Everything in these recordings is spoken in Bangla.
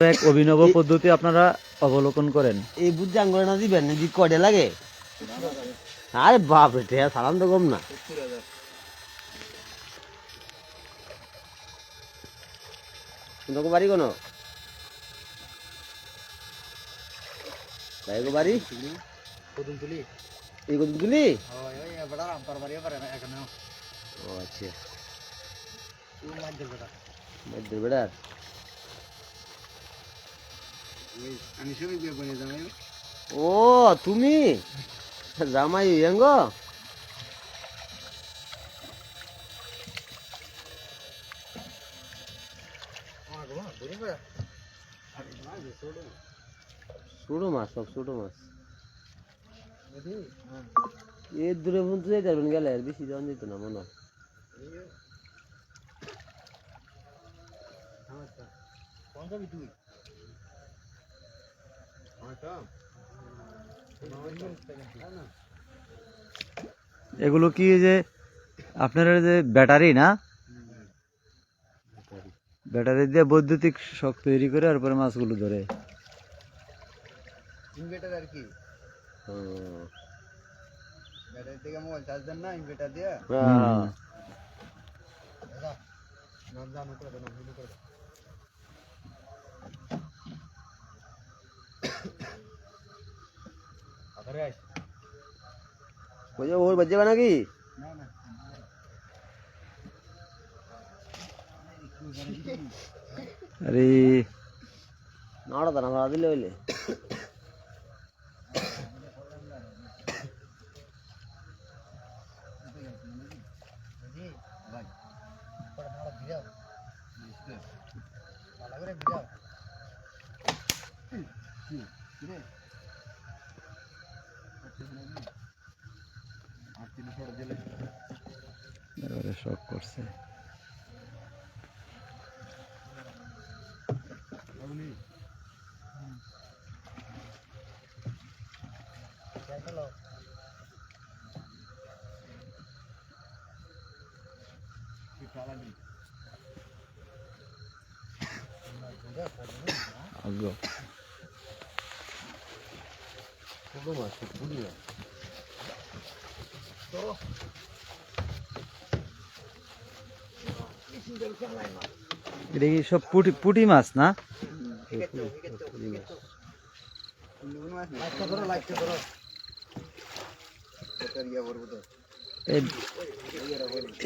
এক অভিনব পদ্ধতি আপনারা অবলোকন করেন। এই বুদ্ধি আঙ্গুলে না দিবেন যদি কয়টা লাগে? আরে বাপ রে ঠেয়া সালাম তো কম না। তোকে বাড়ি কোনো? ভাই গো বাড়ি এই কত তুলি ওই বড় রামপার বাড়ি পারে না এখানে ও আচ্ছা। বেড়ার? আমি সবই বিয়ে বনে জামাই ও তুমি? জামাই ইয়াঙ্গ ছোটো মাছ সব ছোটো মাছ এর দূরে পর্যন্ত যেতে পারবেন গেলে আর বেশি যাওয়া যেত না মনে হয়। পঞ্জাবি তুই এগুলো কি যে আপনার যে ব্যাটারি না? ব্যাটারি দিয়ে বৈদ্যুতিক শক তৈরি করে তারপরে মাছগুলো ধরে। ইনভার্টার আর কি। ব্যাটারি থেকে মোবাইল চার্জ দেন না ইনভার্টার দিয়ে? হ্যাঁ। ওই যে ওর বাজে নাকি আরে নাড়া দানা দিলে হইলে। এবারে শক করছে। আগ্রহ। ছোটো মাছ বুঝি না এটা কি সব পুটি পুটি মাছ না? এই-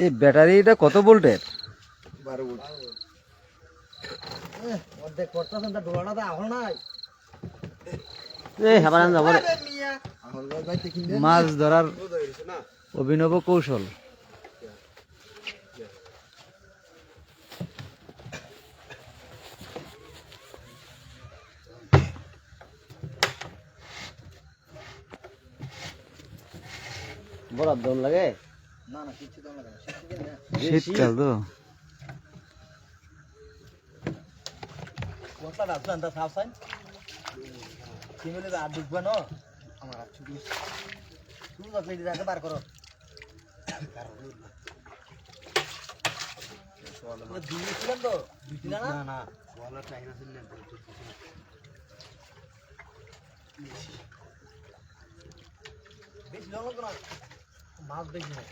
এই ব্যাটারিটা কত ভোল্টের? অর্ধেক করতেছেন তা ডোলাটা তো আহল নাই। মাছ ধরার অভিনব কৌশল। বড় দম লাগে? শীতকাল তো। সাফ সাইন সিমেলে আর ঢুকবে না। আমার আর ছুটি তুমি পেটি রাখে বার করো। দিয়েছিলেন তো? না? না বলার চাহিদা ছিল বেশি লঙ্গ না মাছ বেশি না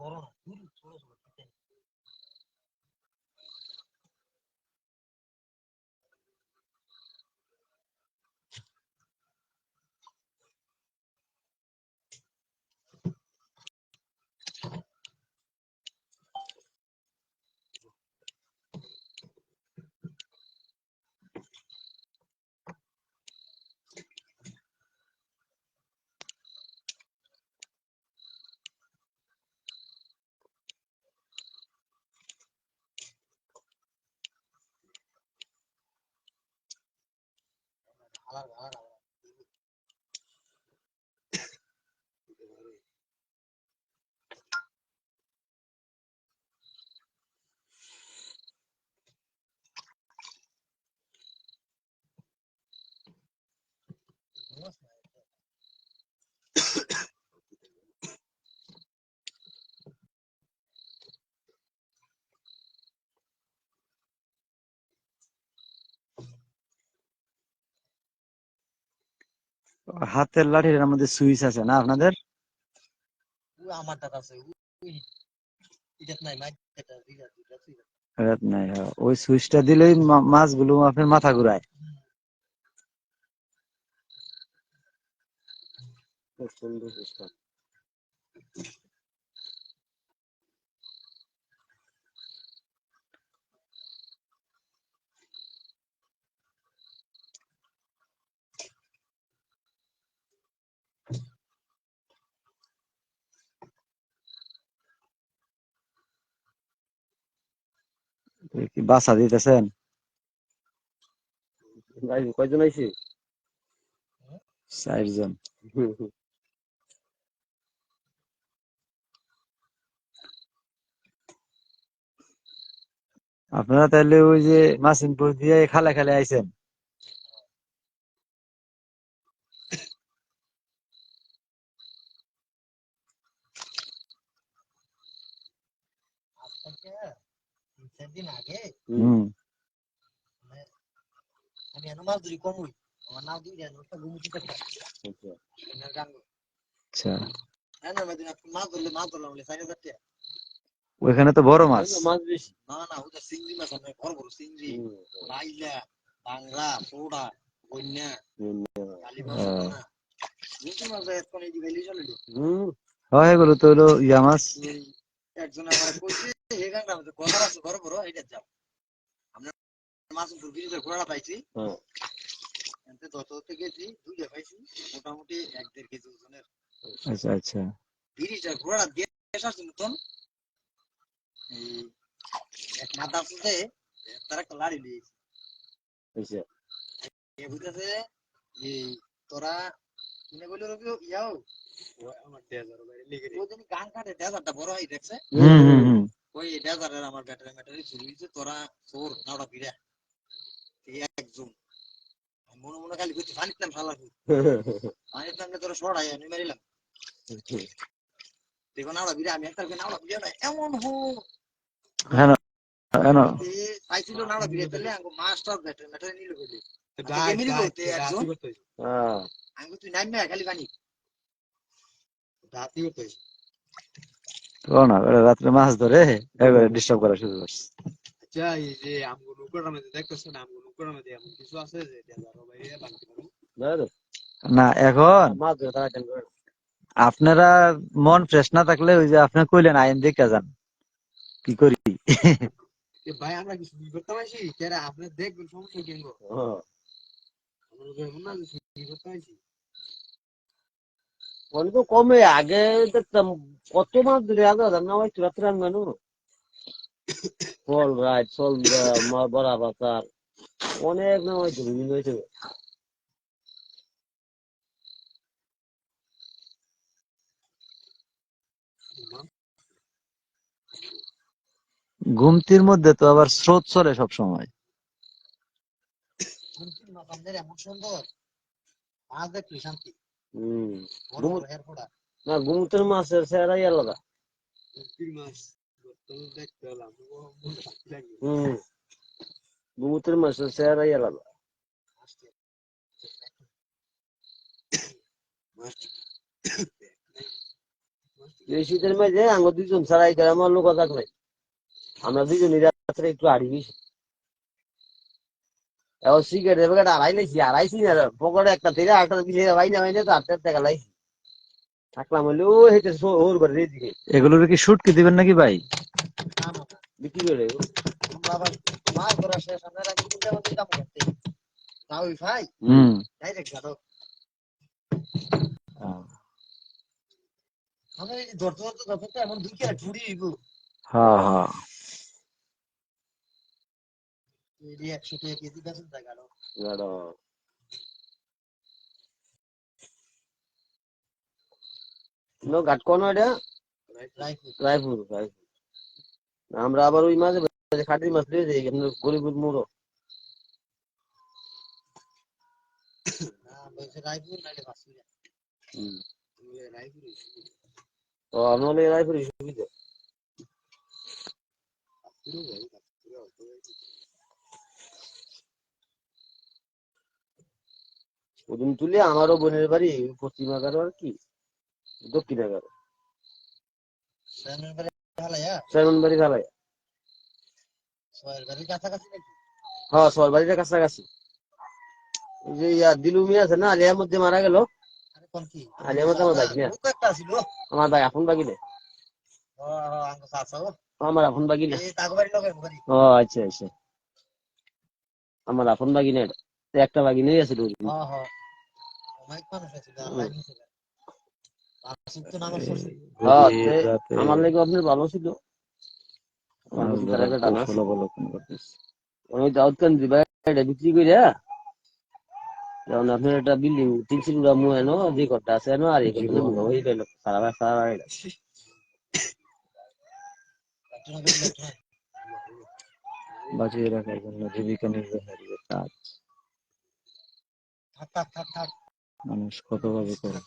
போறோம் বাতি করে আছে পুরি বড় না পুরি ছোট ছোট পিঠে। হালার হালার হালার। ঘুমাস না, এটা। হাতের লাঠির মধ্যে সুইচ আছে না আপনাদের? আমার দাদা আছে নাই হ্যাঁ। ওই সুইচটা দিলেই মা- মাছগুলো আপনার মাথা ঘুরায়। সুন্দর কি বাসা দিতেছেন? ভাই কয়জন আইছি? চারজন। আপনারা তাহলে ওই যে মাসিমপুর দিয়ে খালে খালে আইছেন? চার দিন আগে হম। আমি এনে মাছ ধরি কমই আমার নাম দেন ওটা আচ্ছা। মাছ ধরলে মাছ ধরলাম বলে চার হাজার টাকা। ওইখানে তো বড় মাছ। মাছ বেশি। না না ওটা চিংড়ি মাছ আপনার বড় বড় চিংড়ি রাইলা বাংলা পোড়া বন্যা কালী মাছ হ্যাঁ। না মাছ এখন এই দিকে চলে রে। হয় এগুলো তো হলো ইয়া মাছ। একজন আমার কইছে দুইটা পাইছি মোটামুটি এক দেড় কেজি এক মাথা আছে তার একটা আচ্ছা। বুঝতেছে এই তোরা কিনে বলে রবি ইয়াও আমার ডেজার লিখে ও জানি গান কাটে ডেজারটা বড় হয় দেখছে ওই ডেজারের আমার ব্যাটারি ম্যাটারি চুরি হয়েছে তোরা চোর নাওড়া পিড়া এই একজন। মনে মনে খালি করছি নাম শালা নামে তোরা সরাই আমি মারিলাম দেখো নাওড়া পিড়া আমি একটা নাওড়া না এমন হো। হ্যাঁ কেন পাইছিল নাওড়া পিড়া পেলে আঙ্গো মাস্টার ব্যাটারি ম্যাটারি নিল বলে একজন। হ্যাঁ। আঙ্গো তুই নামবে খালি পানি রাতি করতে তো না রাত্রে মাছ ধরে একবারে ডিস্টার্ব করা শুরু করছে। আচ্ছা যে আমগো নৌকার মধ্যে দেখতেছেন আমগো নৌকার মধ্যে এমন কিছু আছে যে ডেজারও বাইরে বানতে পারব দাদা না এখন আপনারা মন ফ্রেশ না থাকলে ওই যে আপনি কইলেন আইন দেখে যান। কি করি? ভাই আমরা কি শুনি করতে পারছি? আপনি দেখবেন সমস্যা কেন হ্যাঁ। আমরা না করতে পারছি। অনেক কমে আগে দেখতাম কত মাছ ধরে আগে না ভাই রাত্রে আনবেন ফল রাইট ফল বড়া বাজার অনেক নাম হয়েছে বিভিন্ন হয়েছে ঘুমতির মধ্যে তো আবার স্রোত চলে সব সময়। এমন সুন্দর মাছ দেখলি শান্তি। না গুমুতের মাছের সেরাই আলাদা। হম গুমুতের মাছের সেরাই আলাদা। এই শীতের মাঝে আঙ্গ দুজন ছাড়া এই গ্রামের লোক থাকলে আমরা দুজনই রাত্রে একটু আড়ি বেশি এখন সিগারেট প্যাকেট আড়াই লাইছি আড়াইছি না পকেটে একটা তেরে আটটা দিলে ভাই না ভাই না তো টাকা লাইছি। থাকলাম হইলে ও হেঁটে ওর বাড়ির এদিকে এগুলোর কি শুট কি দিবেন নাকি ভাই? বিক্রি করে আমরা আবার মাছ ধরা শেষ আমরা রাখি কিন্তু আমাদের কাম করতে তাও ভাই। হুম। ডাইরেক্ট গাড়ো আমরা ধরতে ধরতে ধরতে এমন দুই কেরা ঝুড়ি হ্যাঁ হ্যাঁ। বেতন তা গাড়ো নো ঘাট কোন এটা রায়পুর রায়পুর আমরা আবার ওই মাঝে খাটি মাছ যাই আপনার গরিবুর মোড়ো রায়পুর সুবিধা ওদিন তুলে আমারও বোনের বাড়ি পশ্চিম এগারো আর কি দক্ষিণ এগারো সাইমন বাড়ি কাছাকাছি হ্যাঁ সর বাড়িটা কাছাকাছি। যে ইয়া দিলু মিয়া আছে না আলিয়ার মধ্যে মারা গেল। আলিয়ার মধ্যে আমার ভাই আপন বাগিলে আমার বাগিলে ও আচ্ছা আচ্ছা। আমার আপন বাগিনে এটা। একটা বাগিনে আছে ওই হ্যাঁ হ্যাঁ অনেক মানুষ আছে আল্লাহ নিছে আসিফ তো নামের সরছে হ্যাঁ, গভীর রাতে আমার লেগে আপনার ভালো ছিল। ওই দাউদ ভাই এটা বিক্রি করে যেমন আপনার একটা বিল্ডিং তিন সিলুরা মু এনো যে ঘরটা আছে এনো আর এখানে মু ওই গেল। সারা সারা বাঁচিয়ে রাখার জন্য জীবিকা নির্বাহের কাজ। মানুষ কতভাবে করে?